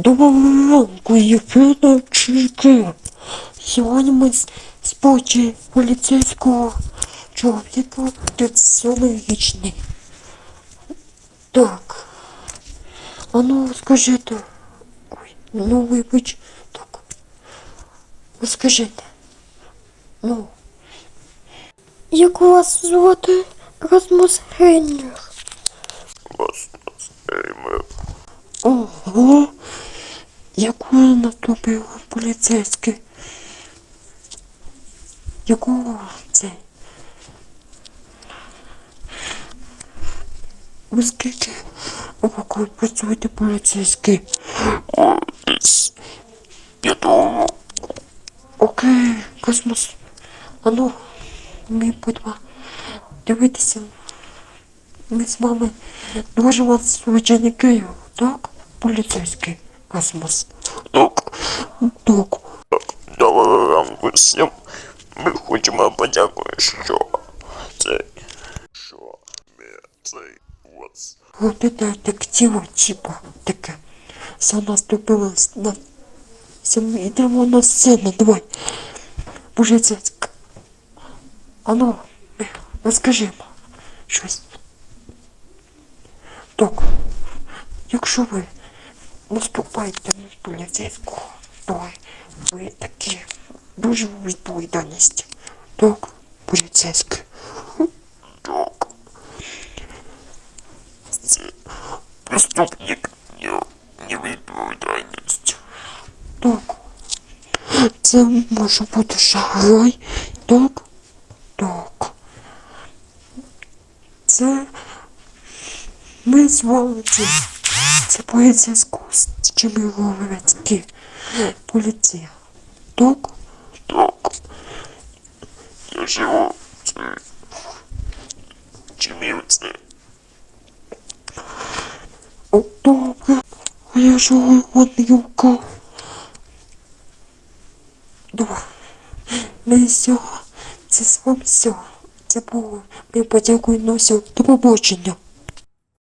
Доброго ранку, Єфимовчики. Сьогодні ми з спочі поліцейського чоловіка 37-річний. Так. А ну скажіть. Ой, ну вибач. Так. Ви скажіть. Ну. Як вас звати? Расмус Генріх. Ого, якою наступив поліцейський? Якого це? Ви скільки років працюєте поліцейський? Окей, космос. Ану, ми будемо дивитися. Ми з вами вас звичайно Київ, так? Поліцейський космос. Так, так. Доброго ранку всім. Ми хочемо подякувати, що цей, що ми цей ось Вот это детектива типа таке. Все наступило на Йдемо на сцену, давай. Боже, це... Ану, е, розкажи щось. Так, якщо ви наступаєте на поліцейського, то ви такі дуже відповідальність. Так, поліцейський. Так. преступник не, невідповідальність. Так. Це може бути шаграй. Так? Так. Це ми з вами це поліцейську з Чеміровецькі. Поліція. Так? Так. Я живу це чимівці. О, добре. А я живу от Ванюка. Добре. Ми все. Це з вами все. Це було. Ми подякуємо все. До побачення.